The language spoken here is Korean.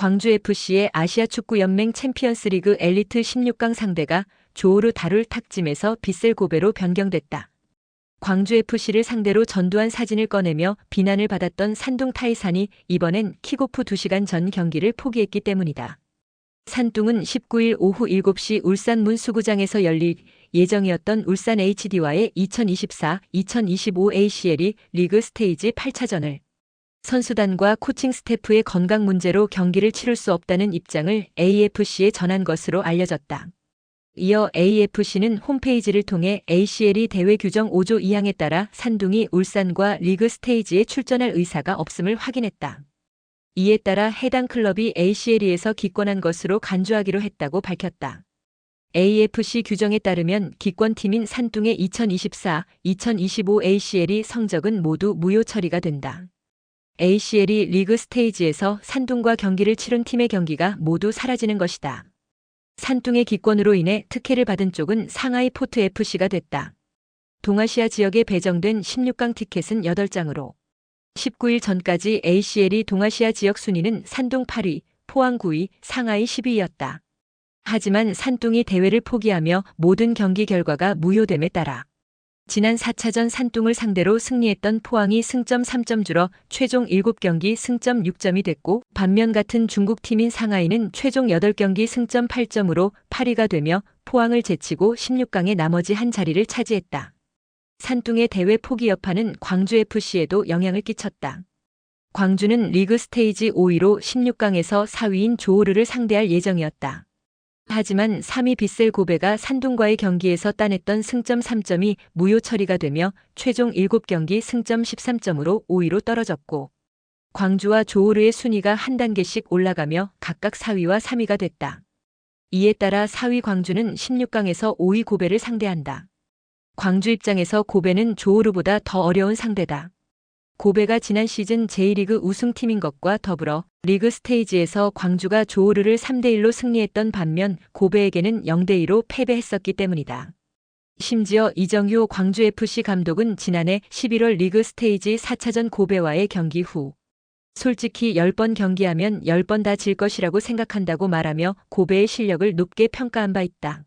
광주FC의 아시아축구연맹 챔피언스리그 엘리트 16강 상대가 조오르 다룰 탁짐에서 빗셀 고베로 변경됐다. 광주FC를 상대로 전두환 사진을 꺼내며 비난을 받았던 산둥 타이산이 이번엔 킥오프 2시간 전 경기를 포기했기 때문이다. 산둥은 19일 오후 7시 울산 문수구장에서 열릴 예정이었던 울산 HD와의 2024-2025 ACL이 리그 스테이지 8차전을 선수단과 코칭 스태프의 건강 문제로 경기를 치를 수 없다는 입장을 AFC에 전한 것으로 알려졌다. 이어 AFC는 홈페이지를 통해 ACL이 대회 규정 5조 2항에 따라 산둥이 울산과 리그 스테이지에 출전할 의사가 없음을 확인했다. 이에 따라 해당 클럽이 ACL에서 기권한 것으로 간주하기로 했다고 밝혔다. AFC 규정에 따르면 기권팀인 산둥의 2024-2025 ACL이 성적은 모두 무효 처리가 된다. ACL이 리그 스테이지에서 산둥과 경기를 치른 팀의 경기가 모두 사라지는 것이다. 산둥의 기권으로 인해 특혜를 받은 쪽은 상하이 포트 FC가 됐다. 동아시아 지역에 배정된 16강 티켓은 8장으로 19일 전까지 ACL이 동아시아 지역 순위는 산둥 8위, 포항 9위, 상하이 10위였다. 하지만 산둥이 대회를 포기하며 모든 경기 결과가 무효됨에 따라 지난 4차전 산둥을 상대로 승리했던 포항이 승점 3점 줄어 최종 7경기 승점 6점이 됐고 반면 같은 중국 팀인 상하이는 최종 8경기 승점 8점으로 8위가 되며 포항을 제치고 16강의 나머지 한 자리를 차지했다. 산둥의 대회 포기 여파는 광주FC에도 영향을 끼쳤다. 광주는 리그 스테이지 5위로 16강에서 4위인 조오르를 상대할 예정이었다. 하지만 3위 빗셀 고베가 산둥과의 경기에서 따냈던 승점 3점이 무효 처리가 되며 최종 7경기 승점 13점으로 5위로 떨어졌고 광주와 조오르의 순위가 한 단계씩 올라가며 각각 4위와 3위가 됐다. 이에 따라 4위 광주는 16강에서 5위 고베를 상대한다. 광주 입장에서 고베는 조오르보다 더 어려운 상대다. 고베가 지난 시즌 J리그 우승팀인 것과 더불어 리그 스테이지에서 광주가 조오르를 3대1로 승리했던 반면 고베에게는 0대2로 패배했었기 때문이다. 심지어 이정효 광주FC 감독은 지난해 11월 리그 스테이지 4차전 고베와의 경기 후 솔직히 10번 경기하면 10번 다 질 것이라고 생각한다고 말하며 고베의 실력을 높게 평가한 바 있다.